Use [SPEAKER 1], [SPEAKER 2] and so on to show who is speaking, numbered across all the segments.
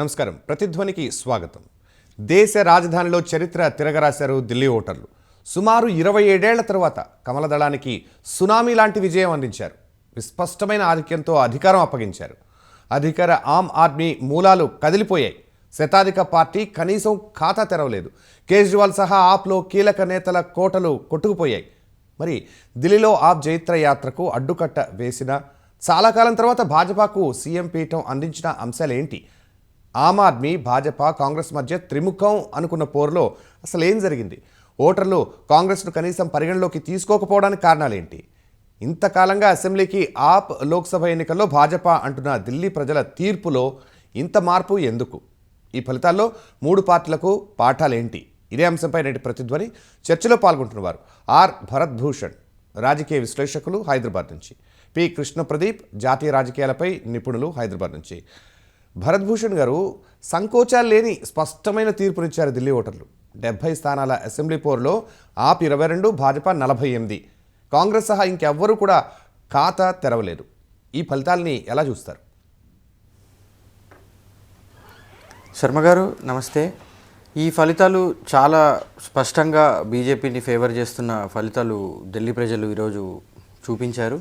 [SPEAKER 1] నమస్కారం. ప్రతిధ్వనికి స్వాగతం. దేశ రాజధానిలో చరిత్ర తిరగరాశారు ఢిల్లీ ఓటర్లు. సుమారు ఇరవై ఏడేళ్ళ తర్వాత కమలదళానికి సునామీ లాంటి విజయం అందించారు. విస్పష్టమైన ఆధిక్యంతో అధికారం అప్పగించారు. అధికార ఆమ్ ఆద్మీ మూలాలు కదిలిపోయాయి. శతాధిక పార్టీ కనీసం ఖాతా తెరవలేదు. కేజ్రీవాల్ సహా ఆప్లో కీలక నేతల కోటలు కొట్టుకుపోయాయి. మరి ఢిల్లీలో ఆప్ జైత్ర యాత్రకు అడ్డుకట్ట వేసిన చాలా కాలం తర్వాత భాజపాకు సీఎం పీఠం అందించిన అంశాలేంటి? ఆమ్ ఆద్మీ భాజపా కాంగ్రెస్ మధ్య త్రిముఖం అనుకున్న పోరులో అసలు ఏం జరిగింది? ఓటర్లు కాంగ్రెస్ను కనీసం పరిగణలోకి తీసుకోకపోవడానికి కారణాలేంటి? ఇంతకాలంగా అసెంబ్లీకి ఆప్ లోక్సభ ఎన్నికల్లో భాజపా అంటున్న ఢిల్లీ ప్రజల తీర్పులో ఇంత మార్పు ఎందుకు? ఈ ఫలితాల్లో మూడు పార్టీలకు పాఠాలేంటి? ఇదే అంశంపై నేటి ప్రతిధ్వని చర్చలో పాల్గొంటున్నవారు ఆర్. భరత్ భూషణ్ రాజకీయ విశ్లేషకులు హైదరాబాద్ నుంచి. పి. కృష్ణ ప్రదీప్ జాతీయ రాజకీయాలపై నిపుణులు హైదరాబాద్ నుంచి. భరత్ భూషణ్ గారు సంకోచాలు లేని స్పష్టమైన తీర్పునిచ్చారు ఢిల్లీ ఓటర్లు. డెబ్బై స్థానాల అసెంబ్లీ పోరులో ఆప్ ఇరవై రెండు భాజపా నలభై ఎనిమిది. కాంగ్రెస్ సహా ఇంకెవ్వరూ కూడా ఖాతా తెరవలేదు. ఈ ఫలితాల్ని ఎలా చూస్తారు?
[SPEAKER 2] శర్మ గారు నమస్తే. ఈ ఫలితాలు చాలా స్పష్టంగా బీజేపీని ఫేవర్ చేస్తున్న ఫలితాలు ఢిల్లీ ప్రజలు ఈరోజు చూపించారు.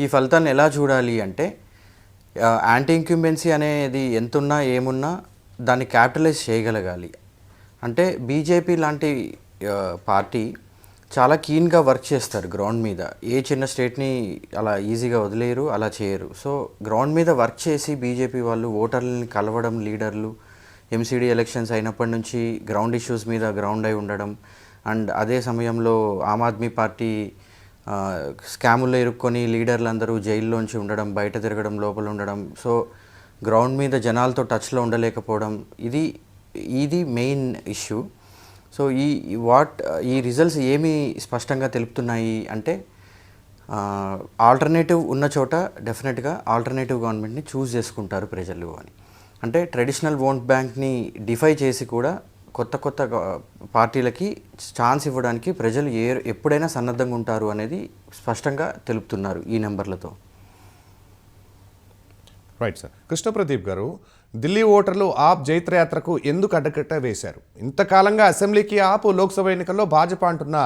[SPEAKER 2] ఈ ఫలితాన్ని ఎలా చూడాలి అంటే యాంటీ ఇంక్యుంబెన్సీ అనేది ఎంతున్నా ఏమున్నా దాన్ని క్యాపిటలైజ్ చేయగలగాలి. అంటే బీజేపీ లాంటి పార్టీ చాలా కీన్గా వర్క్ చేస్తారు గ్రౌండ్ మీద. ఏ చిన్న స్టేట్ని అలా ఈజీగా వదిలేయరు అలా చేయరు. సో గ్రౌండ్ మీద వర్క్ చేసి బీజేపీ వాళ్ళు ఓటర్లని కలవడం లీడర్లు ఎంసీడీ ఎలక్షన్స్ అయినప్పటి నుంచి గ్రౌండ్ ఇష్యూస్ మీద గ్రౌండ్ అయి ఉండడం అండ్ అదే సమయంలో ఆమ్ ఆద్మీ పార్టీ స్కాముల్లో ఇరుక్కొని లీడర్లందరూ జైల్లోంచి ఉండడం బయట తిరగడం లోపల ఉండడం సో గ్రౌండ్ మీద జనాలతో టచ్లో ఉండలేకపోవడం ఇది ఇది మెయిన్ ఇష్యూ. సో ఈ వాట్ ఈ రిజల్ట్స్ ఏమి స్పష్టంగా తెలుపుతున్నాయి అంటే ఆల్టర్నేటివ్ ఉన్న చోట డెఫినెట్గా ఆల్టర్నేటివ్ గవర్నమెంట్ని చూస్ చేసుకుంటారు ప్రజలు అని. అంటే ట్రెడిషనల్ ఓట్ బ్యాంక్ని డిఫై చేసి కూడా కొత్త కొత్త పార్టీలకి ఛాన్స్ ఇవ్వడానికి ప్రజలు ఏ ఎప్పుడైనా సన్నద్ధంగా ఉంటారు అనేది స్పష్టంగా తెలుపుతున్నారు ఈ నెంబర్లతో.
[SPEAKER 1] రైట్ సార్ కృష్ణప్రదీప్ గారు ఢిల్లీ ఓటర్లు ఆప్ జైత్రయాత్రకు ఎందుకు అడ్డకట్ట వేశారు? ఇంతకాలంగా అసెంబ్లీకి ఆప్ లోక్సభ ఎన్నికల్లో భాజపా అంటున్న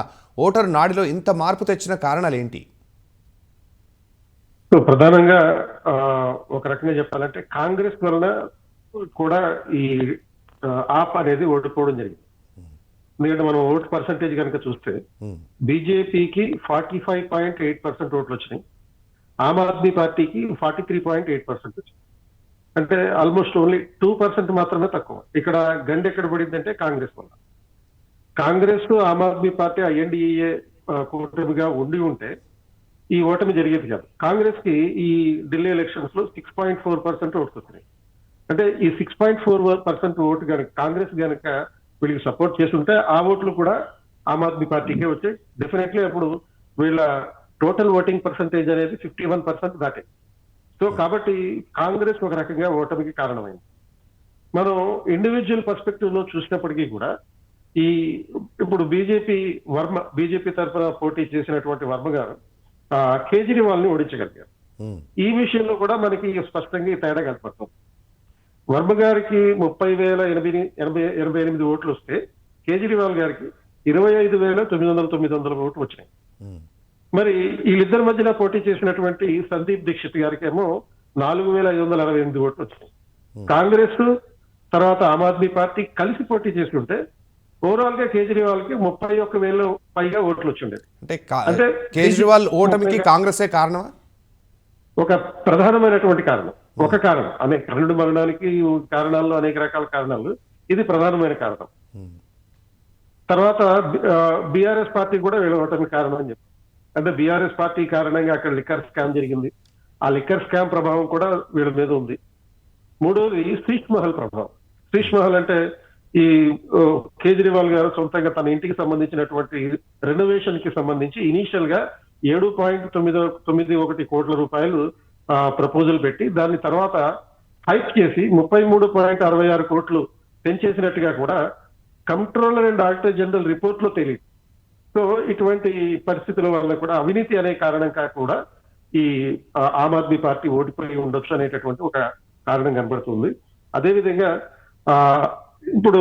[SPEAKER 1] ఓటరు నాడిలో ఇంత మార్పు తెచ్చిన కారణాలు ఏంటి
[SPEAKER 3] సో ప్రధానంగా ఒక రకంగా చెప్పాలంటే కాంగ్రెస్ వలన కూడా ఈ ఆప్ అనేది ఓడిపోవడం జరిగింది. ఎందుకంటే మనం ఓట్ పర్సంటేజ్ కనుక చూస్తే బీజేపీకి forty five point eight percent ఓట్లు వచ్చినాయి. ఆమ్ ఆద్మీ పార్టీకి forty three point eight percent వచ్చింది అంటే ఆల్మోస్ట్ ఓన్లీ టూ పర్సెంట్ మాత్రమే తక్కువ. ఇక్కడ గండి ఎక్కడ పడిందంటే కాంగ్రెస్ వల్ల. కాంగ్రెస్ ఆమ్ ఆద్మీ పార్టీ ఐఎన్డీఏ కూటమిగా ఉండి ఉంటే ఈ ఓటమి జరిగేది కాదు. కాంగ్రెస్కి ఈ ఢిల్లీ ఎలక్షన్స్లో six point four percent votes వచ్చినాయి అంటే ఈ six point four percent vote కనుక కాంగ్రెస్ కనుక వీళ్ళకి సపోర్ట్ చేస్తుంటే ఆ ఓట్లు కూడా ఆమ్ ఆద్మీ పార్టీకే వచ్చాయి. డెఫినెట్లీ అప్పుడు వీళ్ళ టోటల్ ఓటింగ్ పర్సంటేజ్ అనేది ఫిఫ్టీ వన్ పర్సెంట్ దాటే. సో కాబట్టి కాంగ్రెస్ ఒక రకంగా ఓటమికి కారణమైంది. మనం ఇండివిజువల్ పర్స్పెక్టివ్లో చూసినప్పటికీ కూడా ఈ ఇప్పుడు బీజేపీ వర్మ బీజేపీ తరఫున పోటీ చేసినటువంటి వర్మ గారు ఆ, కేజ్రీవాల్ని ఓడించగలిగారు. ఈ విషయంలో కూడా మనకి స్పష్టంగా ఈ తేడా కనపడుతుంది. వర్మ గారికి ముప్పై వేల ఎనభై ఎనభై ఎనభై ఎనిమిది ఓట్లు వస్తే కేజ్రీవాల్ గారికి ఇరవై ఐదు వేల తొమ్మిది వందల తొమ్మిది వందల ఓట్లు వచ్చినాయి. మరి వీళ్ళిద్దరి మధ్యన పోటీ చేసినటువంటి సందీప్ దీక్షిత్ గారికి ఏమో నాలుగు వేల ఐదు వందల అరవై ఎనిమిది ఓట్లు వచ్చినాయి. కాంగ్రెస్ తర్వాత ఆమ్ ఆద్మీ పార్టీ కలిసి పోటీ చేసుకుంటే ఓవరాల్గా కేజ్రీవాల్కి ముప్పై ఒక్క వేల పైగా ఓట్లు వచ్చిండేది
[SPEAKER 1] అంటే కేజ్రీవాల్ ఓటమికి కాంగ్రెసే కారణమా?
[SPEAKER 3] ఒక ప్రధానమైనటువంటి కారణం. ఒక కారణం. అనేక కర్ణుడి మరణానికి కారణాల్లో అనేక రకాల కారణాలు. ఇది ప్రధానమైన కారణం. తర్వాత బీఆర్ఎస్ పార్టీ కూడా వీళ్ళ ఓటమి కారణం అని చెప్పి అంటే బీఆర్ఎస్ పార్టీ కారణంగా అక్కడ లిక్కర్ స్కామ్ జరిగింది. ఆ లిక్కర్ స్కామ్ ప్రభావం కూడా వీళ్ళ మీద ఉంది. మూడోది శీష్ మహల్ ప్రభావం. శీష్ మహల్ అంటే ఈ కేజ్రీవాల్ గారు సొంతంగా తన ఇంటికి సంబంధించినటువంటి రెనోవేషన్కి సంబంధించి ఇనీషియల్గా ఏడు పాయింట్ తొమ్మిది తొమ్మిది ఒకటి కోట్ల రూపాయలు ప్రపోజల్ పెట్టి దాని తర్వాత హైక్ చేసి ముప్పై మూడు పాయింట్ అరవై ఆరు కోట్లు పెంచేసినట్టుగా కూడా కంట్రోలర్ అండ్ ఆడిటర్ జనరల్ రిపోర్ట్లో తెలియదు. సో ఇటువంటి పరిస్థితుల వల్ల కూడా అవినీతి అనే కారణంగా కూడా ఈ ఆమ్ ఆద్మీ పార్టీ ఓడిపోయి ఉండొచ్చు అనేటటువంటి ఒక కారణం కనబడుతుంది. అదేవిధంగా ఆ, ఇప్పుడు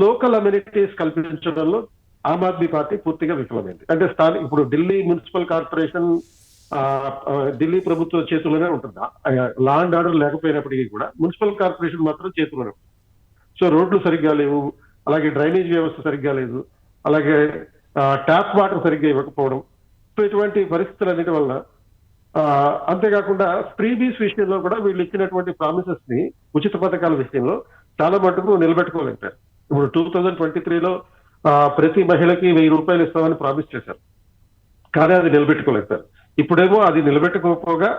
[SPEAKER 3] లోకల్ అమెనిటీస్ కల్పించడంలో ఆమ్ ఆద్మీ పార్టీ పూర్తిగా విఫలమైంది. అంటే స్థానిక ఇప్పుడు ఢిల్లీ మున్సిపల్ కార్పొరేషన్ ఢిల్లీ ప్రభుత్వ చేతుల్లోనే ఉంటుంది? లా అండ్ ఆర్డర్ లేకపోయినప్పటికీ కూడా మున్సిపల్ కార్పొరేషన్ మాత్రం చేతుల్లోనే ఉంటుంది. సో రోడ్లు సరిగ్గా లేవు అలాగే డ్రైనేజ్ వ్యవస్థ సరిగ్గా లేదు అలాగే ట్యాప్ వాటర్ సరిగ్గా ఇవ్వకపోవడం. సో ఇటువంటి పరిస్థితులన్నిటి వల్ల ఆ, అంతేకాకుండా ఫ్రీబీస్ విషయంలో కూడా వీళ్ళు ఇచ్చినటువంటి ప్రామిసెస్ని ఉచిత పథకాల విషయంలో చాలా మటుకు నిలబెట్టుకోలేకపోయారు ఇప్పుడు టూ థౌజండ్ ట్వంటీ త్రీలో ప్రతి మహిళకి వెయ్యి రూపాయలు ఇస్తామని ప్రామిస్ చేశారు. కానీ అది నిలబెట్టుకోలేకపోయారు. ఇప్పుడేమో అది నిలబెట్టుకోకపోగా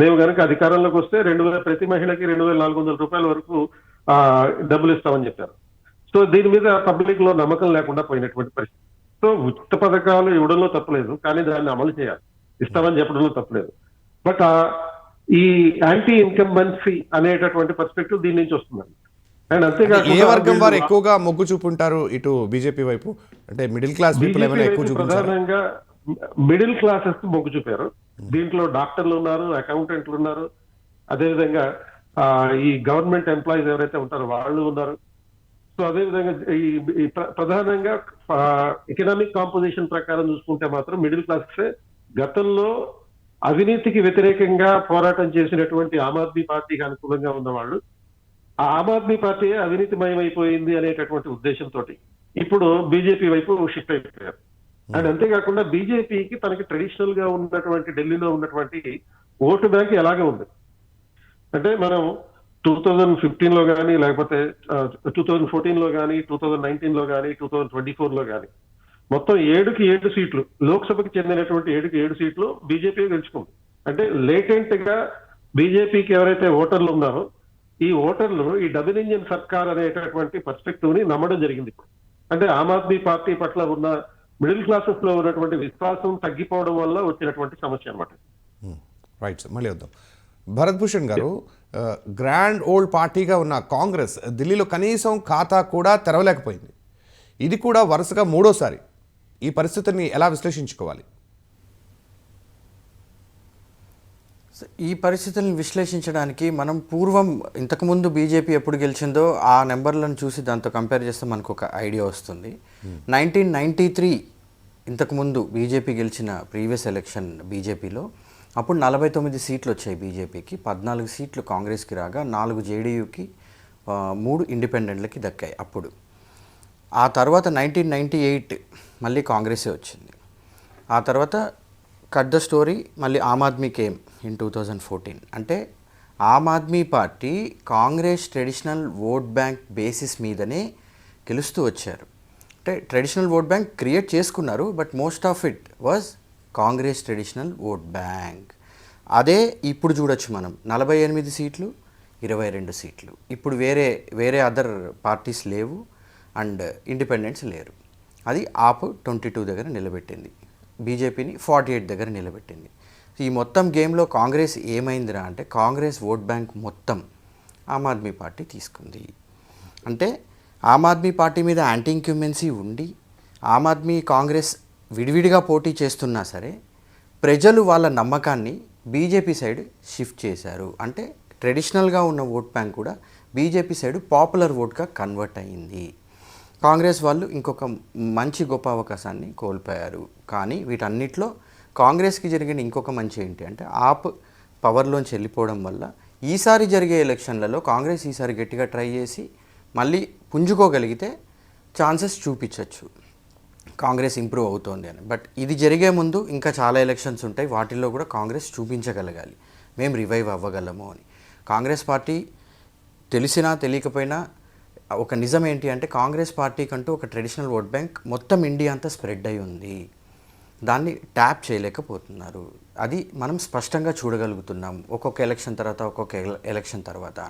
[SPEAKER 3] మేము కనుక అధికారంలోకి వస్తే రెండు వేల ప్రతి మహిళకి రెండు వేల నాలుగు వందల రూపాయల వరకు డబ్బులు ఇస్తామని చెప్పారు. సో దీని మీద పబ్లిక్లో నమ్మకం లేకుండా పోయినటువంటి పరిస్థితి. సో ఉచిత పథకాలు ఇవ్వడంలో తప్పలేదు కానీ దాన్ని అమలు చేయాలి. ఇస్తామని చెప్పడంలో తప్పలేదు. బట్ ఈ యాంటీ ఇన్కంబెన్సీ అనేటటువంటి పర్స్పెక్టివ్ దీని నుంచి వస్తుందండి. అండ్
[SPEAKER 1] ఏ
[SPEAKER 3] అంతేకాకుండా
[SPEAKER 1] వర్గం వారు ఎక్కువగా మొగ్గు చూపుంటారు ఇటు బీజేపీ వైపు? అంటే మిడిల్ క్లాస్ పీపుల్ ఏమైనా ఎక్కువ
[SPEAKER 3] మిడిల్ క్లాసెస్ మొగ్గు చూపారు. దీంట్లో డాక్టర్లు ఉన్నారు అకౌంటెంట్లు ఉన్నారు. అదేవిధంగా ఆ, ఈ గవర్నమెంట్ ఎంప్లాయీస్ ఎవరైతే ఉంటారో వాళ్ళు ఉన్నారు. సో అదేవిధంగా ఈ ఈ ప్రధానంగా ఎకనామిక్ కాంపోజిషన్ ప్రకారం చూసుకుంటే మాత్రం మిడిల్ క్లాసెస్ గతంలో అవినీతికి వ్యతిరేకంగా పోరాటం చేసినటువంటి ఆమ్ ఆద్మీ పార్టీకి అనుకూలంగా ఉన్నవాళ్ళు. ఆ ఆమ్ ఆద్మీ పార్టీ అవినీతిమయమైపోయింది అనేటటువంటి ఉద్దేశంతో ఇప్పుడు బీజేపీ వైపు షిఫ్ట్ అయిపోయారు. అండ్ అంతేకాకుండా బీజేపీకి తనకి ట్రెడిషనల్గా ఉన్నటువంటి ఢిల్లీలో ఉన్నటువంటి ఓటు బ్యాంక్ ఎలాగే ఉంది? అంటే మనం టూ థౌజండ్ ఫిఫ్టీన్లో కానీ లేకపోతే టూ థౌజండ్ ఫోర్టీన్లో కానీ టూ థౌజండ్ నైన్టీన్లో కానీ టూ థౌజండ్ ట్వంటీ ఫోర్లో కానీ మొత్తం ఏడుకి ఏడు సీట్లు లోక్సభకి చెందినటువంటి ఏడుకి ఏడు సీట్లు బీజేపీ గెలుచుకుంది. అంటే లేటెంట్గా బీజేపీకి ఎవరైతే ఓటర్లు ఉన్నారో ఈ ఓటర్లు ఈ డబుల్ ఇంజిన్ సర్కార్ అనేటటువంటి పర్స్పెక్టివ్ని నమ్మడం జరిగింది ఇప్పుడు. అంటే ఆమ్ ఆద్మీ పార్టీ పట్ల ఉన్న మిడిల్ క్లాసెస్లో ఉన్నటువంటి విశ్వాసం తగ్గిపోవడం వల్ల వచ్చినటువంటి సమస్య అన్నమాట.
[SPEAKER 1] రైట్ సార్ మళ్ళీ వద్దాం. భరత్ భూషణ్ గారు గ్రాండ్ ఓల్డ్ పార్టీగా ఉన్న కాంగ్రెస్ ఢిల్లీలో కనీసం ఖాతా కూడా తెరవలేకపోయింది. ఇది కూడా వరుసగా మూడోసారి. ఈ పరిస్థితిని ఎలా విశ్లేషించుకోవాలి?
[SPEAKER 2] ఈ పరిస్థితులను విశ్లేషించడానికి మనం పూర్వం ఇంతకుముందు బీజేపీ ఎప్పుడు గెలిచిందో ఆ నెంబర్లను చూసి దాంతో కంపేర్ చేస్తే మనకు ఒక ఐడియా వస్తుంది. నైన్టీన్ నైంటీ త్రీ ఇంతకుముందు బీజేపీ గెలిచిన ప్రీవియస్ ఎలక్షన్ బీజేపీలో అప్పుడు నలభై తొమ్మిది సీట్లు వచ్చాయి బీజేపీకి పద్నాలుగు సీట్లు కాంగ్రెస్కి రాగా నాలుగు జేడీయూకి మూడు ఇండిపెండెంట్లకి దక్కాయి అప్పుడు. ఆ తర్వాత నైన్టీన్ నైంటీ ఎయిట్ మళ్ళీ కాంగ్రెసే వచ్చింది. ఆ తర్వాత కట్ ద స్టోరీ మళ్ళీ Aam Aadmi came in two thousand fourteen. అంటే Aam Aadmi Party Congress traditional vote bank basis మీదనే గెలుస్తూ వచ్చారు. అంటే ట్రెడిషనల్ ఓట్ బ్యాంక్ క్రియేట్ చేసుకున్నారు but most of it was Congress traditional vote bank అదే ఇప్పుడు చూడొచ్చు మనం. నలభై ఎనిమిది సీట్లు ఇరవై రెండు సీట్లు. ఇప్పుడు వేరే వేరే అదర్ పార్టీస్ లేవు అండ్ ఇండిపెండెంట్స్ లేరు. అది ఆప్ ట్వంటీ టూ దగ్గర నిలబెట్టింది. బీజేపీని ఫార్టీ ఎయిట్ దగ్గర నిలబెట్టింది. ఈ మొత్తం గేమ్లో కాంగ్రెస్ ఏమైందిరా అంటే కాంగ్రెస్ ఓట్ బ్యాంక్ మొత్తం ఆమ్ ఆద్మీ పార్టీ తీసుకుంది. అంటే ఆమ్ ఆద్మీ పార్టీ మీద యాంటీ ఇంక్యుమెన్సీ ఉండి ఆమ్ ఆద్మీ కాంగ్రెస్ విడివిడిగా పోటీ చేస్తున్నా సరే ప్రజలు వాళ్ళ నమ్మకాన్ని బీజేపీ సైడ్ షిఫ్ట్ చేశారు. అంటే ట్రెడిషనల్గా ఉన్న ఓట్ బ్యాంక్ కూడా బీజేపీ సైడ్ పాపులర్ ఓట్గా కన్వర్ట్ అయ్యింది కాంగ్రెస్ వాళ్ళు ఇంకొక మంచి గొప్ప అవకాశాన్ని కోల్పోయారు. కానీ వీటన్నిటిలో కాంగ్రెస్కి జరిగిన ఇంకొక మంచి ఏంటి అంటే ఆప్ పవర్లోంచి వెళ్ళిపోవడం వల్ల ఈసారి జరిగే ఎలక్షన్లలో కాంగ్రెస్ ఈసారి గట్టిగా ట్రై చేసి మళ్ళీ పుంజుకోగలిగితే ఛాన్సెస్ చూపించవచ్చు కాంగ్రెస్ ఇంప్రూవ్ అవుతోంది అని. బట్ ఇది జరిగే ముందు ఇంకా చాలా ఎలక్షన్స్ ఉంటాయి. వాటిల్లో కూడా కాంగ్రెస్ చూపించగలగాలి. మేము రివైవ్ అవ్వగలము అని. కాంగ్రెస్ పార్టీ తెలిసినా తెలియకపోయినా ఒక నిజం ఏంటి అంటే కాంగ్రెస్ పార్టీకంటూ ఒక ట్రెడిషనల్ ఓట్ బ్యాంక్ మొత్తం ఇండియా అంతా స్ప్రెడ్ అయి ఉంది. దాన్ని ట్యాప్ చేయలేకపోతున్నారు. అది మనం స్పష్టంగా చూడగలుగుతున్నాం. ఒక్కొక్క ఎలక్షన్ తర్వాత ఒక్కొక్క ఎల- ఎలక్షన్ తర్వాత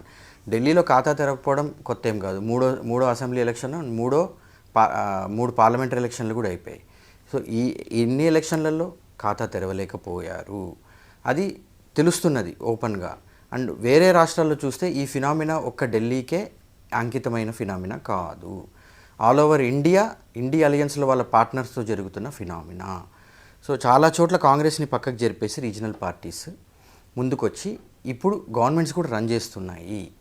[SPEAKER 2] ఢిల్లీలో ఖాతా తెరవకపోవడం కొత్త ఏం కాదు. మూడో మూడో అసెంబ్లీ ఎలక్షన్ మూడో పా మూడు పార్లమెంటరీ ఎలక్షన్లు కూడా అయిపోయాయి. సో ఈ ఇన్ని ఎలక్షన్లలో ఖాతా తెరవలేకపోయారు. అది తెలుస్తున్నది ఓపెన్గా. అండ్ వేరే రాష్ట్రాల్లో చూస్తే ఈ ఫినామినా ఒక్క ఢిల్లీకే అంకితమైన ఫినామినా కాదు. ఆల్ ఓవర్ ఇండియా ఇండియా అలయన్స్లో వాళ్ళ పార్ట్నర్స్తో జరుగుతున్న ఫినామినా. సో చాలా చోట్ల కాంగ్రెస్ని పక్కకు జరిపేసి రీజనల్ పార్టీస్ ముందుకొచ్చి ఇప్పుడు గవర్నమెంట్స్ కూడా రన్ చేస్తున్నాయి.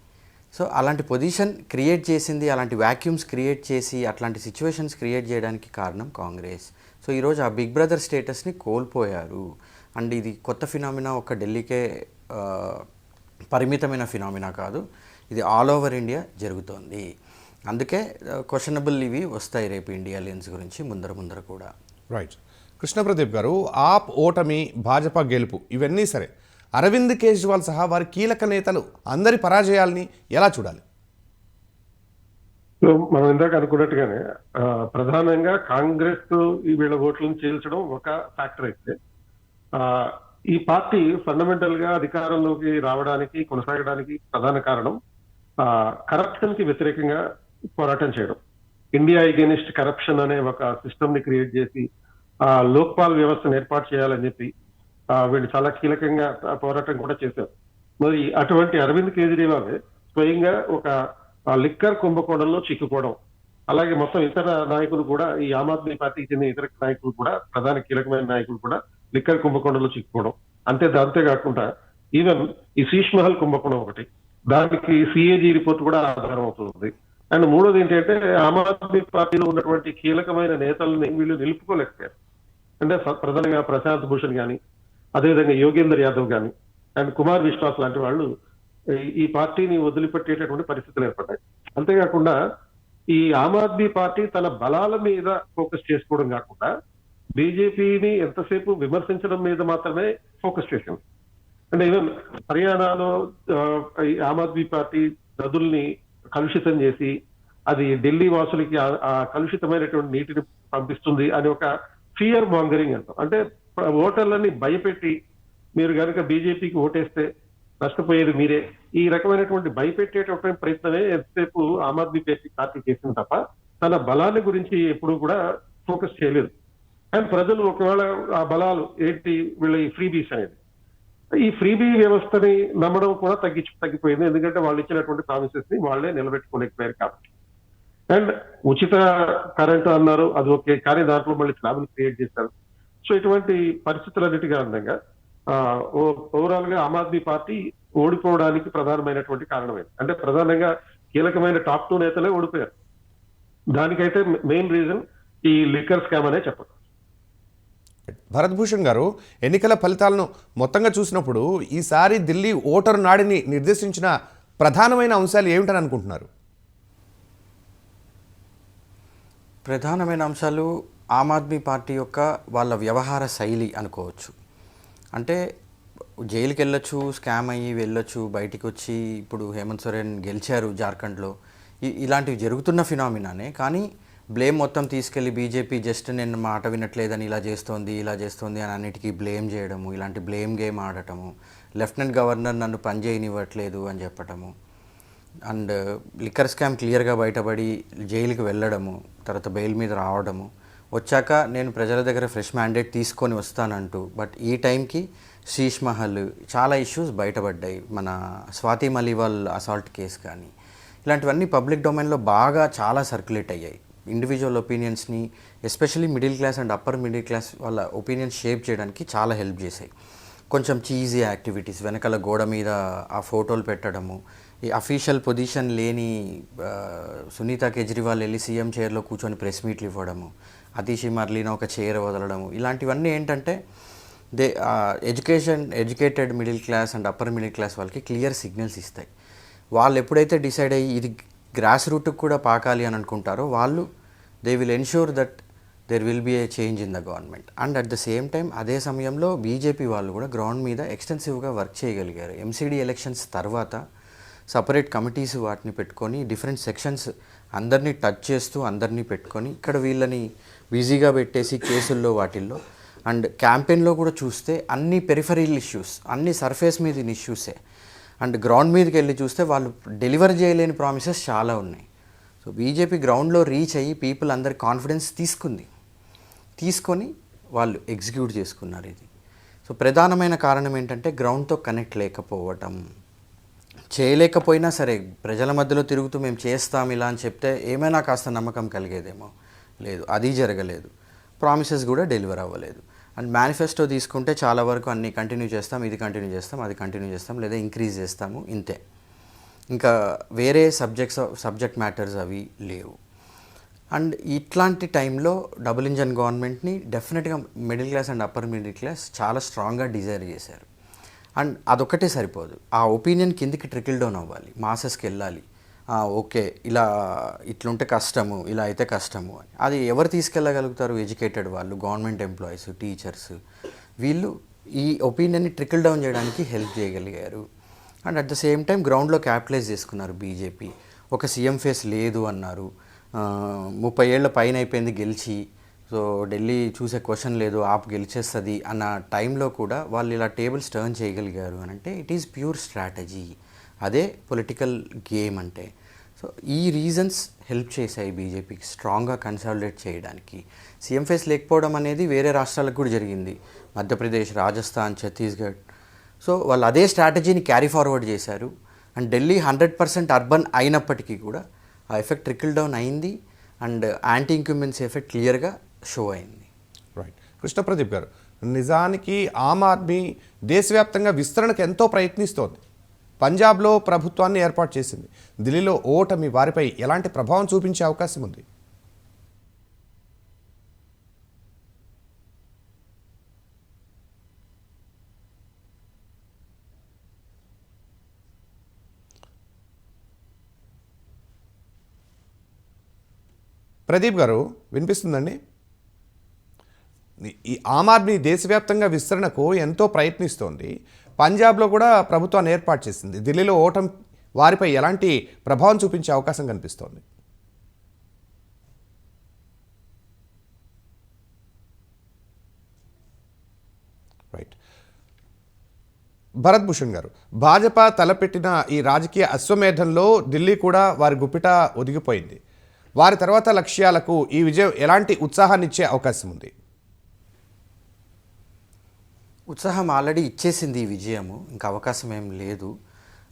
[SPEAKER 2] సో అలాంటి పొజిషన్ క్రియేట్ చేసింది అలాంటి వ్యాక్యూమ్స్ క్రియేట్ చేసి అట్లాంటి సిచ్యువేషన్స్ క్రియేట్ చేయడానికి కారణం కాంగ్రెస్. సో ఈరోజు ఆ బిగ్ బ్రదర్ స్టేటస్ని కోల్పోయారు. అండ్ ఇది కొత్త ఫినామినా ఒక ఢిల్లీకే పరిమితమైన ఫినామినా కాదు ఇది ఆల్ ఓవర్ ఇండియా జరుగుతోంది. అందుకే క్వశ్చనబుల్ ఇవి వస్తాయి రేపు ఇండియా అలయన్స్ గురించి ముందర ముందర కూడా.
[SPEAKER 1] రైట్ కృష్ణప్రదీప్ గారు ఆప్ ఓటమి భాజపా గెలుపు ఇవన్నీ సరే. అరవింద్ కేజ్రీవాల్ సహా వారి కీలక నేతలు అందరి పరాజయాల్ని ఎలా చూడాలి?
[SPEAKER 3] సో మనం ఇందాక అనుకున్నట్టుగానే ప్రధానంగా కాంగ్రెస్ ఈ వీళ్ళ ఓట్లను చీల్చడం ఒక ఫ్యాక్టర్ అయితే. ఆ, ఈ పార్టీ ఫండమెంటల్గా అధికారంలోకి రావడానికి కొనసాగడానికి ప్రధాన కారణం కరప్షన్కి వ్యతిరేకంగా పోరాటం చేయడం. ఇండియా అగేనిస్ట్ కరప్షన్ అనే ఒక సిస్టమ్ని క్రియేట్ చేసి ఆ లోక్పాల్ వ్యవస్థను ఏర్పాటు చేయాలని చెప్పి వీళ్ళు చాలా కీలకంగా పోరాటం కూడా చేశారు. మరి అటువంటి అరవింద్ కేజ్రీవాల్ స్వయంగా ఒక లిక్కర్ కుంభకోణంలో చిక్కుకోవడం అలాగే మొత్తం ఇతర నాయకులు కూడా ఈ ఆమ్ ఆద్మీ పార్టీకి చెందిన ఇతర నాయకులు కూడా ప్రధాన కీలకమైన నాయకులు కూడా లిక్కర్ కుంభకోణంలో చిక్కుకోవడం. అంతే దాంతే కాకుండా ఈవెన్ ఈ శీష్ మహల్ కుంభకోణం ఒకటి దానికి సిఏజీ రిపోర్ట్ కూడా ఆధారం అవుతుంది. అండ్ మూడోది ఏంటంటే ఆమ్ ఆద్మీ పార్టీలో ఉన్నటువంటి కీలకమైన నేతల్ని వీళ్ళు నిలుపుకోలేకపోయారు. అంటే ప్రధానంగా ప్రశాంత్ భూషణ్ గాని అదేవిధంగా యోగేందర్ యాదవ్ గాని అండ్ కుమార్ విశ్వాస్ లాంటి వాళ్ళు ఈ- పార్టీని వదిలిపెట్టేటటువంటి పరిస్థితులు ఏర్పడ్డాయి. అంతేకాకుండా ఈ ఆమ్ ఆద్మీ పార్టీ తన బలాల మీద ఫోకస్ చేసుకోవడం కాకుండా బీజేపీని ఎంతసేపు విమర్శించడం మీద మాత్రమే ఫోకస్ చేసింది. అంటే ఈవెన్ హర్యానాలో ఆమ్ ఆద్మీ పార్టీ నదుల్ని కలుషితం చేసి అది ఢిల్లీ వాసులకి ఆ కలుషితమైనటువంటి నీటిని పంపిస్తుంది అని ఒక ఫియర్ మాంగరింగ్ అంటాం. అంటే ఓటర్లని భయపెట్టి మీరు కనుక బీజేపీకి ఓటేస్తే నష్టపోయేది మీరే. ఈ రకమైనటువంటి భయపెట్టేటటువంటి ప్రయత్నమే ఎంతసేపు ఆమ్ ఆద్మీ పార్టీ పార్టీ చేసింది తప్ప తన బలాన్ని గురించి ఎప్పుడు కూడా ఫోకస్ చేయలేదు. అండ్ ప్రజలు ఒకవేళ ఆ బలాలు ఏంటి వీళ్ళ ఈ ఫ్రీబీస్ అనేది? ఈ ఫ్రీబీ వ్యవస్థని నమ్మడం కూడా తగ్గించి తగ్గిపోయింది. ఎందుకంటే వాళ్ళు ఇచ్చినటువంటి ప్రామిసెస్ని వాళ్ళే నిలబెట్టుకోలేకపోయారు కాబట్టి. అండ్ ఉచిత కరెంట్ అన్నారు అది ఓకే. కానీ దాంట్లో మళ్ళీ స్లాబులు క్రియేట్ చేశారు. సో ఇటువంటి పరిస్థితులన్నిటి కారణంగా ఓవరాల్గా ఆమ్ ఆద్మీ పార్టీ ఓడిపోవడానికి ప్రధానమైనటువంటి కారణమైంది. అంటే ప్రధానంగా కీలకమైన టాప్ టూ నేతలే ఓడిపోయారు. దానికైతే మెయిన్ రీజన్ ఈ లిక్కర్ స్కామ్ అనే చెప్పచ్చు.
[SPEAKER 1] భరత్ భూషణ్ గారు ఎన్నికల ఫలితాలను మొత్తంగా చూసినప్పుడు ఈసారి ఢిల్లీ ఓటరు నాడిని నిర్దేశించిన ప్రధానమైన అంశాలు ఏమిటని అనుకుంటున్నారు?
[SPEAKER 2] ప్రధానమైన అంశాలు ఆమ్ ఆద్మీ పార్టీ యొక్క వాళ్ళ వ్యవహార శైలి అనుకోవచ్చు. అంటే జైలుకి వెళ్ళొచ్చు స్కామ్ అయ్యి వెళ్ళొచ్చు బయటికి వచ్చి ఇప్పుడు హేమంత్ సోరెన్ గెలిచారు జార్ఖండ్లో. ఇలాంటివి జరుగుతున్న ఫినామినానే కానీ బ్లేమ్ మొత్తం తీసుకెళ్ళి బీజేపీ జస్ట్ నేను మాట వినట్లేదని ఇలా చేస్తోంది ఇలా చేస్తోంది అని అన్నిటికీ బ్లేమ్ చేయడము ఇలాంటి బ్లేమ్ గేమ్ ఆడటము లెఫ్టినెంట్ గవర్నర్ నన్ను పని చేయనివ్వట్లేదు అని చెప్పటము అండ్ లిక్కర్ స్కామ్ క్లియర్గా బయటపడి జైలుకి వెళ్ళడము తర్వాత బెయిల్ మీద రావడము వచ్చాక నేను ప్రజల దగ్గర ఫ్రెష్ మ్యాండేట్ తీసుకొని వస్తానంటూ బట్ ఈ టైంకి శీష్ మహల్ చాలా ఇష్యూస్ బయటపడ్డాయి. మన స్వాతి మలివాల్ అసాల్ట్ కేసు కానీ ఇలాంటివన్నీ పబ్లిక్ డొమైన్లో బాగా చాలా సర్క్యులేట్ అయ్యాయి. Individual ఒపీనియన్స్ని especially middle class and upper middle class వాళ్ళ ఒపీనియన్స్ షేప్ చేయడానికి చాలా హెల్ప్ చేశాయి. కొంచెం చీజీ యాక్టివిటీస్ వెనకాల గోడ మీద ఆ ఫోటోలు పెట్టడము ఈ అఫీషియల్ పొజిషన్ లేని సునీత కేజ్రీవాల్ వెళ్ళి సీఎం చైర్లో కూర్చొని ప్రెస్ మీట్లు ఇవ్వడము అతీషి మర్లీన ఒక చైర్ వదలడము. ఇలాంటివన్నీ ఏంటంటే they education educated middle class and upper middle class వాళ్ళకి క్లియర్ సిగ్నల్స్ ఇస్తాయి. వాళ్ళు ఎప్పుడైతే డిసైడ్ అయ్యి ఇది గ్రాస్ రూట్కి కూడా పాకాలి అని అనుకుంటారో వాళ్ళు they will ensure that there will be a change in the government and at the same time అదే సమయంలో బీజేపీ వాళ్ళు కూడా గ్రౌండ్ మీద ఎక్స్టెన్సివ్గా వర్క్ చేయగలిగారు. ఎంసీడీ ఎలక్షన్స్ తర్వాత సపరేట్ కమిటీస్ వాటిని పెట్టుకొని డిఫరెంట్ సెక్షన్స్ అందరినీ టచ్ చేస్తూ అందరినీ పెట్టుకొని ఇక్కడ వీళ్ళని బిజీగా పెట్టేసి కేసుల్లో వాటిల్లో. అండ్ క్యాంపెయిన్లో కూడా చూస్తే అన్ని పెరిఫరీల్ ఇష్యూస్ అన్ని సర్ఫేస్ మీద ఇష్యూసే. అండ్ గ్రౌండ్ మీదకి వెళ్ళి చూస్తే వాళ్ళు డెలివర్ చేయలేని ప్రామిసెస్ చాలా ఉన్నాయి. సో బీజేపీ గ్రౌండ్లో రీచ్ అయ్యి పీపుల్ అందరి కాన్ఫిడెన్స్ తీసుకుంది. తీసుకొని వాళ్ళు ఎగ్జిక్యూట్ చేసుకున్నారు ఇది. సో ప్రధానమైన కారణం ఏంటంటే గ్రౌండ్తో కనెక్ట్ లేకపోవటం. చేయలేకపోయినా సరే ప్రజల మధ్యలో తిరుగుతూ మేము చేస్తాం ఇలా అని చెప్తే ఏమైనా కాస్త నమ్మకం కలిగేదేమో లేదు. అది జరగలేదు. ప్రామిసెస్ కూడా డెలివర్ అవ్వలేదు. అండ్ మేనిఫెస్టో తీసుకుంటే చాలా వరకు అన్ని కంటిన్యూ చేస్తాం ఇది కంటిన్యూ చేస్తాం అది కంటిన్యూ చేస్తాం లేదా ఇంక్రీజ్ చేస్తాము ఇంతే. ఇంకా వేరే సబ్జెక్ట్స్ సబ్జెక్ట్ మ్యాటర్స్ అవి లేవు. అండ్ ఇట్లాంటి టైంలో డబుల్ ఇంజన్ గవర్నమెంట్ని డెఫినెట్గా middle class and upper middle class చాలా స్ట్రాంగ్గా డిజైర్ చేశారు. అండ్ అదొక్కటే సరిపోదు. ఆ ఒపీనియన్ కిందికి ట్రికిల్ డౌన్ అవ్వాలి. మాసెస్కి వెళ్ళాలి. ఓకే ఇలా ఇట్లుంటే కష్టము ఇలా అయితే కష్టము అని. అది ఎవరు తీసుకెళ్ళగలుగుతారు? ఎడ్యుకేటెడ్ వాళ్ళు గవర్నమెంట్ ఎంప్లాయీస్ టీచర్స్. వీళ్ళు ఈ ఒపీనియన్ని ట్రికిల్ డౌన్ చేయడానికి హెల్ప్ చేయగలిగారు. And at the same time గ్రౌండ్లో క్యాపిటలైజ్ చేసుకున్నారు బీజేపీ. ఒక సీఎం ఫేస్ లేదు అన్నారు. ముప్పై ఏళ్ళ పైన అయిపోయింది గెలిచి. సో ఢిల్లీ చూసే క్వశ్చన్ లేదు ఆప్ గెలిచేస్తుంది అన్న టైంలో కూడా వాళ్ళు ఇలా టేబుల్స్ టర్న్ చేయగలిగారు అని అంటే ఇట్ ఈస్ ప్యూర్ స్ట్రాటజీ. అదే పొలిటికల్ గేమ్ అంటే. సో ఈ రీజన్స్ హెల్ప్ చేశాయి బీజేపీకి స్ట్రాంగ్గా కన్సాలిడేట్ చేయడానికి. సీఎం ఫేస్ లేకపోవడం అనేది వేరే రాష్ట్రాలకు కూడా జరిగింది. మధ్యప్రదేశ్ రాజస్థాన్ ఛత్తీస్గఢ్. సో వాళ్ళు అదే స్ట్రాటజీని క్యారీ ఫార్వర్డ్ చేశారు. And Delhi hundred percent urban అయినప్పటికీ కూడా ఆ ఎఫెక్ట్ ట్రికిల్ డౌన్ అయింది. అండ్ యాంటీ ఇంక్యుమెన్స్ ఎఫెక్ట్ క్లియర్గా షో అయింది.
[SPEAKER 1] రైట్ కృష్ణప్రదీప్ గారు నిజానికి ఆమ్ ఆద్మీ దేశవ్యాప్తంగా విస్తరణకు ఎంతో ప్రయత్నిస్తోంది. పంజాబ్లో ప్రభుత్వాన్ని ఏర్పాటు చేసింది. ఢిల్లీలో ఓటమి వారిపై ఎలాంటి ప్రభావం చూపించే అవకాశం ఉంది? ప్రదీప్ గారు వినిపిస్తుందండి? ఈ ఆమ్ ఆద్మీ దేశవ్యాప్తంగా విస్తరణకు ఎంతో ప్రయత్నిస్తోంది. పంజాబ్లో కూడా ప్రభుత్వాన్ని ఏర్పాటు చేసింది. ఢిల్లీలో ఓటం వారిపై ఎలాంటి ప్రభావం చూపించే అవకాశం కనిపిస్తోంది. రైట్. భరత్ భూషణ్ గారు భాజపా తలపెట్టిన ఈ రాజకీయ అశ్వమేధంలో ఢిల్లీ కూడా వారి గుప్పిట ఒదిగిపోయింది. వారి తర్వాత లక్ష్యాలకు ఈ విజయం ఎలాంటి ఉత్సాహాన్ని ఇచ్చే అవకాశం ఉంది?
[SPEAKER 2] ఉత్సాహం ఆల్రెడీ ఇచ్చేసింది ఈ విజయము. ఇంకా అవకాశం ఏం లేదు.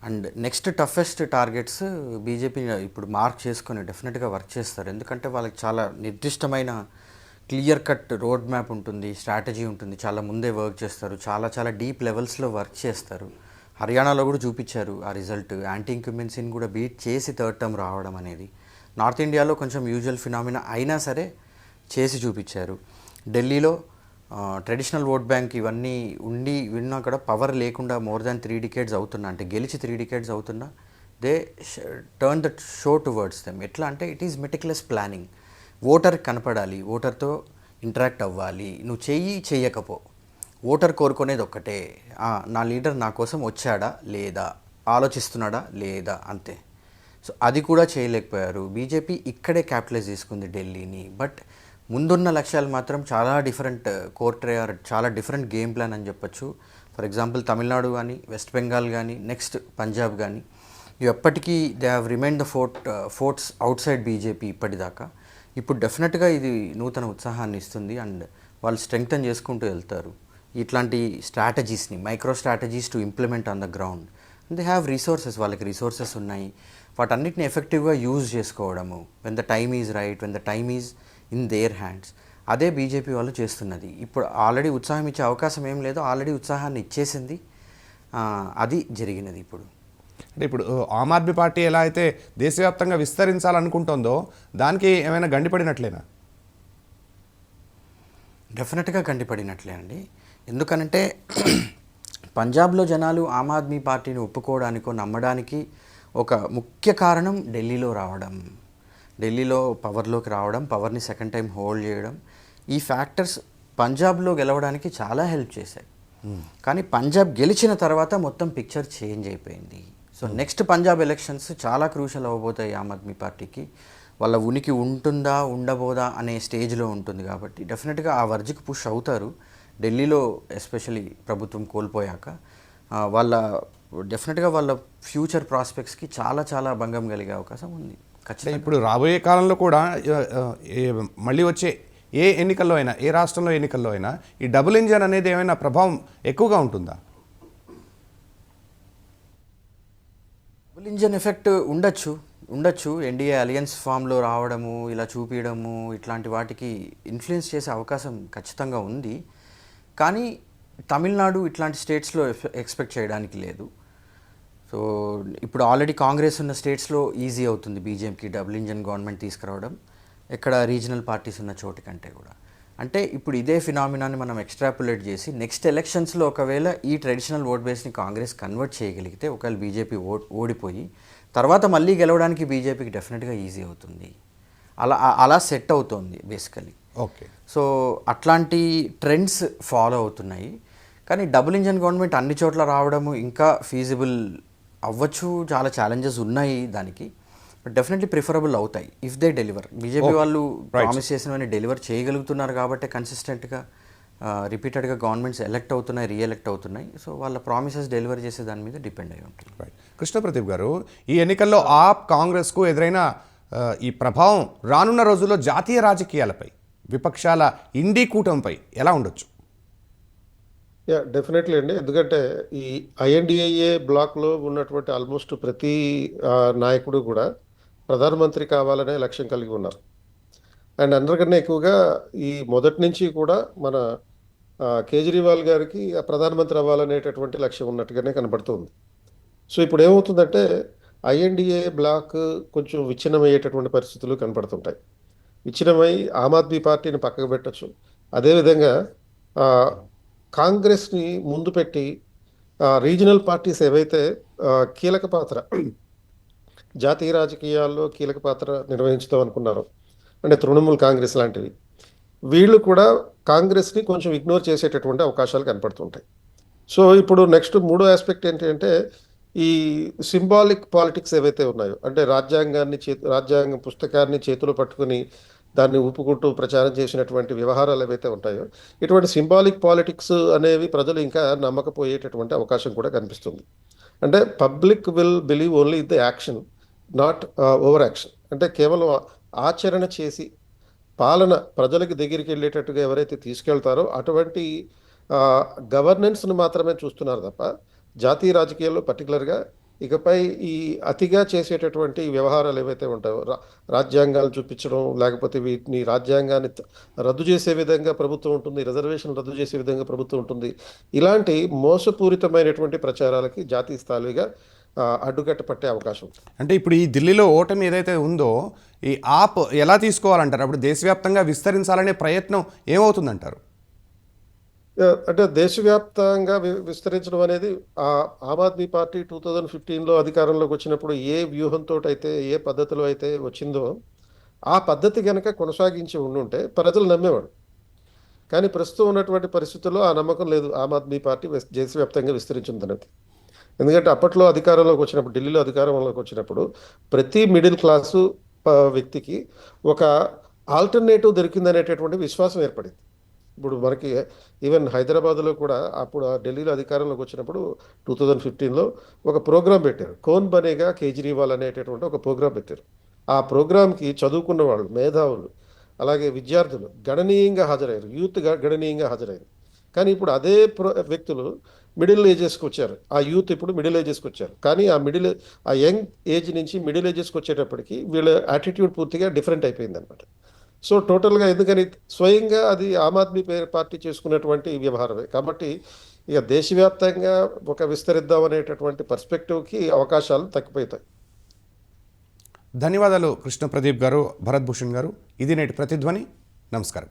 [SPEAKER 2] And next toughest targets BJP ఇప్పుడు మార్క్ చేసుకొని డెఫినెట్గా వర్క్ చేస్తారు. ఎందుకంటే వాళ్ళకి చాలా నిర్దిష్టమైన క్లియర్ కట్ రోడ్ మ్యాప్ ఉంటుంది స్ట్రాటజీ ఉంటుంది. చాలా ముందే వర్క్ చేస్తారు. చాలా చాలా డీప్ లెవెల్స్లో వర్క్ చేస్తారు. హర్యానాలో కూడా చూపించారు ఆ రిజల్ట్. యాంటీ ఇంక్యుమెన్సీని కూడా బీట్ చేసి థర్డ్ టర్మ్ రావడం అనేది. నార్త్ ఇండియాలో కొంచెం యూజువల్ ఫినామినా అయినా సరే చేసి చూపించారు. ఢిల్లీలో ట్రెడిషనల్ ఓట్ బ్యాంక్ ఇవన్నీ ఉండి విన్నా కూడా పవర్ లేకుండా మోర్ దాన్ త్రీ డికేట్స్ అవుతున్నా. అంటే గెలిచి త్రీ డికేట్స్ అవుతున్నా. They turn the show towards them ఎట్లా అంటే it is meticulous planning voter కనపడాలి. ఓటర్తో ఇంటరాక్ట్ అవ్వాలి. నువ్వు చెయ్యి చెయ్యకపో. ఓటర్ కోరుకునేది ఒక్కటే. నా లీడర్ నా కోసం వచ్చాడా? లేదా? ఆలోచిస్తున్నాడా? లేదా? అంతే. సో అది కూడా చేయలేకపోయారు. బీజేపీ ఇక్కడే క్యాపిటలైజ్ తీసుకుంది ఢిల్లీని. బట్ ముందున్న లక్ష్యాలు మాత్రం చాలా డిఫరెంట్ కోర్ట్రే ఆర్ చాలా డిఫరెంట్ గేమ్ ప్లాన్ అని చెప్పొచ్చు. ఫర్ ఎగ్జాంపుల్ తమిళనాడు కానీ వెస్ట్ బెంగాల్ కానీ నెక్స్ట్ పంజాబ్ కానీ ఇవి ఎప్పటికీ they have remain the fort forts outside BJP ఇప్పటిదాకా. ఇప్పుడు డెఫినెట్గా ఇది నూతన ఉత్సాహాన్ని ఇస్తుంది అండ్ వాళ్ళు స్ట్రెంగ్తన్ చేసుకుంటూ వెళ్తారు. ఇట్లాంటి స్ట్రాటజీస్ని micro strategies to implement on the ground they have resources వాళ్ళకి రిసోర్సెస్ ఉన్నాయి. వాటన్నిటిని ఎఫెక్టివ్గా యూజ్ చేసుకోవడము. When the time is right when the time is in their hands అదే బీజేపీ వాళ్ళు చేస్తున్నది. ఇప్పుడు ఆల్రెడీ ఉత్సాహం ఇచ్చే అవకాశం ఏం లేదు. ఆల్రెడీ ఉత్సాహాన్ని ఇచ్చేసింది. అది జరిగినది ఇప్పుడు.
[SPEAKER 1] అంటే ఇప్పుడు ఆమ్ ఆద్మీ పార్టీ ఎలా అయితే దేశవ్యాప్తంగా విస్తరించాలనుకుంటుందో దానికి ఏమైనా గండిపడినట్లేనా?
[SPEAKER 2] డెఫినెట్గా కండిపడినట్లే అండి. ఎందుకనంటే పంజాబ్లో జనాలు ఆమ్ ఆద్మీ పార్టీని ఒప్పుకోవడానికో నమ్మడానికి ఒక ముఖ్య కారణం ఢిల్లీలో రావడం. ఢిల్లీలో పవర్లోకి రావడం పవర్ని సెకండ్ టైం హోల్డ్ చేయడం ఈ ఫ్యాక్టర్స్ పంజాబ్లో గెలవడానికి చాలా హెల్ప్ చేశాయి. కానీ పంజాబ్ గెలిచిన తర్వాత మొత్తం పిక్చర్ చేంజ్ అయిపోయింది. సో నెక్స్ట్ పంజాబ్ ఎలక్షన్స్ చాలా క్రూషల్ అవ్వబోతాయి ఆమ్ ఆద్మీ పార్టీకి. వాళ్ళ ఉనికి ఉంటుందా ఉండబోదా అనే స్టేజ్లో ఉంటుంది కాబట్టి డెఫినెట్గా ఆ వర్జికి పుష్ అవుతారు. ఢిల్లీలో ఎస్పెషలీ ప్రభుత్వం కోల్పోయాక వాళ్ళ డెఫినెట్గా వాళ్ళ ఫ్యూచర్ ప్రాస్పెక్ట్స్కి చాలా చాలా భంగం కలిగే అవకాశం ఉంది. ఖచ్చితంగా.
[SPEAKER 1] ఇప్పుడు రాబోయే కాలంలో కూడా మళ్ళీ వచ్చే ఏ ఎన్నికల్లో అయినా ఏ రాష్ట్రంలో ఎన్నికల్లో అయినా ఈ డబుల్ ఇంజన్ అనేది ఏమైనా ప్రభావం ఎక్కువగా ఉంటుందా?
[SPEAKER 2] డబుల్ ఇంజన్ ఎఫెక్ట్ ఉండొచ్చు ఉండొచ్చు. ఎన్డీఏ అలియన్స్ ఫామ్లో రావడము ఇలా చూపించడము ఇట్లాంటి వాటికి ఇన్ఫ్లుయెన్స్ చేసే అవకాశం ఖచ్చితంగా ఉంది. కానీ తమిళనాడు ఇట్లాంటి స్టేట్స్లో ఎక్స్పెక్ట్ చేయడానికి లేదు. సో ఇప్పుడు ఆల్రెడీ కాంగ్రెస్ ఉన్న స్టేట్స్లో ఈజీ అవుతుంది బీజేపీకి డబుల్ ఇంజన్ గవర్నమెంట్ తీసుకురావడం. ఎక్కడ రీజనల్ పార్టీస్ ఉన్న చోటు కంటే కూడా. అంటే ఇప్పుడు ఇదే ఫినామినాన్ని మనం ఎక్స్ట్రాపులేట్ చేసి నెక్స్ట్ ఎలక్షన్స్లో ఒకవేళ ఈ ట్రెడిషనల్ ఓట్ బేస్ని కాంగ్రెస్ కన్వర్ట్ చేయగలిగితే ఒకవేళ బీజేపీ ఓ ఓడిపోయి తర్వాత మళ్ళీ గెలవడానికి బీజేపీకి డెఫినెట్గా ఈజీ అవుతుంది. అలా అలా సెట్ అవుతోంది బేసికలీ.
[SPEAKER 1] ఓకే.
[SPEAKER 2] సో అట్లాంటి ట్రెండ్స్ ఫాలో అవుతున్నాయి. కానీ డబుల్ ఇంజన్ గవర్నమెంట్ అన్ని చోట్ల రావడము ఇంకా ఫీజిబుల్ అవ్వచ్చు చాలా ఛాలెంజెస్ ఉన్నాయి దానికి బట్ డెఫినెట్లీ ప్రిఫరబుల్ అవుతాయి. ఇఫ్ దే డెలివర్ బీజేపీ వాళ్ళు ప్రామిస్ చేసినవన్నీ డెలివర్ చేయగలుగుతున్నారు కాబట్టి కన్సిస్టెంట్గా రిపీటెడ్గా గవర్నమెంట్స్ ఎలక్ట్ అవుతున్నాయి రీఎలెక్ట్ అవుతున్నాయి. సో వాళ్ళ ప్రామిసెస్ డెలివర్ చేసే దాని మీద డిపెండ్ అయి ఉంటుంది.
[SPEAKER 1] రైట్ కృష్ణప్రదీప్ గారు ఈ ఎన్నికల్లో ఆప్ కాంగ్రెస్కు ఎదురైన ఈ ప్రభావం రానున్న రోజుల్లో జాతీయ రాజకీయాలపై విపక్షాల ఇండీ కూటమిపై ఎలా ఉండొచ్చు?
[SPEAKER 3] యా డెఫినెట్లీ అండి. ఎందుకంటే ఈ ఐఎన్డిఏఏ బ్లాక్లో ఉన్నటువంటి ఆల్మోస్ట్ ప్రతి నాయకుడు కూడా ప్రధానమంత్రి కావాలనే లక్ష్యం కలిగి ఉన్నారు. అండ్ అందరికన్నా ఎక్కువగా ఈ మొదటి నుంచి కూడా మన కేజ్రీవాల్ గారికి ఆ ప్రధానమంత్రి అవ్వాలనేటటువంటి లక్ష్యం ఉన్నట్టుగానే కనబడుతుంది. సో ఇప్పుడు ఏమవుతుందంటే ఐఎన్డిఏ బ్లాక్ కొంచెం విచ్ఛిన్నమయ్యేటటువంటి పరిస్థితులు కనపడుతుంటాయి విచ్ఛిన్నమై ఆమ్ ఆద్మీ పార్టీని పక్కకు పెట్టచ్చు. అదేవిధంగా కాంగ్రెస్ని ముందు పెట్టి రీజనల్ పార్టీస్ ఏవైతే కీలక పాత్ర జాతీయ రాజకీయాల్లో కీలక పాత్ర నిర్వహించుదాం అనుకున్నారు అంటే తృణమూల్ కాంగ్రెస్ లాంటివి వీళ్ళు కూడా కాంగ్రెస్ని కొంచెం ఇగ్నోర్ చేసేటటువంటి అవకాశాలు కనపడుతుంటాయి. సో ఇప్పుడు నెక్స్ట్ మూడో ఆస్పెక్ట్ ఏంటంటే ఈ సింబాలిక్ పాలిటిక్స్ ఏవైతే ఉన్నాయో అంటే రాజ్యాంగాన్ని చే రాజ్యాంగ పుస్తకాన్ని చేతిలో పట్టుకుని దాన్ని ఊపుకుంటూ ప్రచారం చేసినటువంటి వ్యవహారాలు ఏవైతే ఉంటాయో ఇటువంటి సింబాలిక్ పాలిటిక్స్ అనేవి ప్రజలు ఇంకా నమ్మకపోయేటటువంటి అవకాశం కూడా కనిపిస్తుంది. అంటే public will believe only the action not over action. అంటే కేవలం ఆచరణ చేసి పాలన ప్రజలకు దగ్గరికి వెళ్ళేటట్టుగా ఎవరైతే తీసుకెళ్తారో అటువంటి గవర్నెన్స్ను మాత్రమే చూస్తున్నారు తప్ప జాతీయ రాజకీయాల్లో పర్టికులర్గా ఇకపై ఈ అతిగా చేసేటటువంటి వ్యవహారాలు ఏవైతే ఉంటాయో రా రాజ్యాంగాలు చూపించడం లేకపోతే వీటిని రాజ్యాంగాన్ని రద్దు చేసే విధంగా ప్రభుత్వం ఉంటుంది రిజర్వేషన్ రద్దు చేసే విధంగా ప్రభుత్వం ఉంటుంది. ఇలాంటి మోసపూరితమైనటువంటి ప్రచారాలకి జాతీయ స్థాయిగా అడ్డుకట్ట పట్టే అవకాశం
[SPEAKER 1] అంటే ఇప్పుడు ఈ ఢిల్లీలో ఓటమి ఏదైతే ఉందో ఈ ఆప్ ఎలా తీసుకోవాలంటారు? అప్పుడు దేశవ్యాప్తంగా విస్తరించాలనే ప్రయత్నం ఏమవుతుందంటారు?
[SPEAKER 3] అంటే దేశవ్యాప్తంగా వి- విస్తరించడం అనేది ఆ Aam Aadmi party two thousand ఫిఫ్టీన్లో అధికారంలోకి వచ్చినప్పుడు ఏ వ్యూహంతో అయితే ఏ పద్ధతిలో అయితే వచ్చిందో ఆ పద్ధతి కనుక కొనసాగించి ఉండుంటే ప్రజలు నమ్మేవాడు కానీ ప్రస్తుతం ఉన్నటువంటి పరిస్థితుల్లో ఆ నమ్మకం లేదు ఆమ్ ఆద్మీ పార్టీ దేశవ్యాప్తంగా విస్తరించిందనేది ఎందుకంటే అప్పట్లో అధికారంలోకి వచ్చినప్పుడు ఢిల్లీలో అధికారంలోకి వచ్చినప్పుడు ప్రతి మిడిల్ క్లాసు వ్యక్తికి ఒక ఆల్టర్నేటివ్ దొరికిందనేటటువంటి విశ్వాసం ఏర్పడింది. ఇప్పుడు మనకి ఈవెన్ హైదరాబాద్లో కూడా అప్పుడు ఆ ఢిల్లీలో అధికారంలోకి వచ్చినప్పుడు టూ థౌజండ్ ఫిఫ్టీన్లో ఒక ప్రోగ్రాం పెట్టారు. కోన్ బనేగా కేజ్రీవాల్ అనేటటువంటి ఒక ప్రోగ్రాం పెట్టారు. ఆ ప్రోగ్రాంకి చదువుకున్న వాళ్ళు మేధావులు అలాగే విద్యార్థులు గణనీయంగా హాజరయ్యారు. యూత్ గణనీయంగా హాజరయ్యారు. కానీ ఇప్పుడు అదే ప్రో వ్యక్తులు మిడిల్ ఏజెస్కి వచ్చారు. ఆ యూత్ ఇప్పుడు మిడిల్ ఏజెస్కి వచ్చారు. కానీ ఆ మిడిల్ ఆ యంగ్ ఏజ్ నుంచి మిడిల్ ఏజెస్కి వచ్చేటప్పటికి వీళ్ళ యాటిట్యూడ్ పూర్తిగా డిఫరెంట్ అయిపోయింది అనమాట సో టోటల్గా ఎందుకని స్వయంగా అది ఆమ్ ఆద్మీ పార్టీ చేసుకున్నటువంటి వ్యవహారమే. కాబట్టి ఇక దేశవ్యాప్తంగా ఒక విస్తరిద్దాం అనేటటువంటి పర్స్పెక్టివ్కి అవకాశాలు తగ్గిపోతాయి.
[SPEAKER 1] ధన్యవాదాలు కృష్ణ ప్రదీప్ గారు భరత్ భూషణ్ గారు. ఇది నేటి ప్రతిధ్వని. నమస్కారం.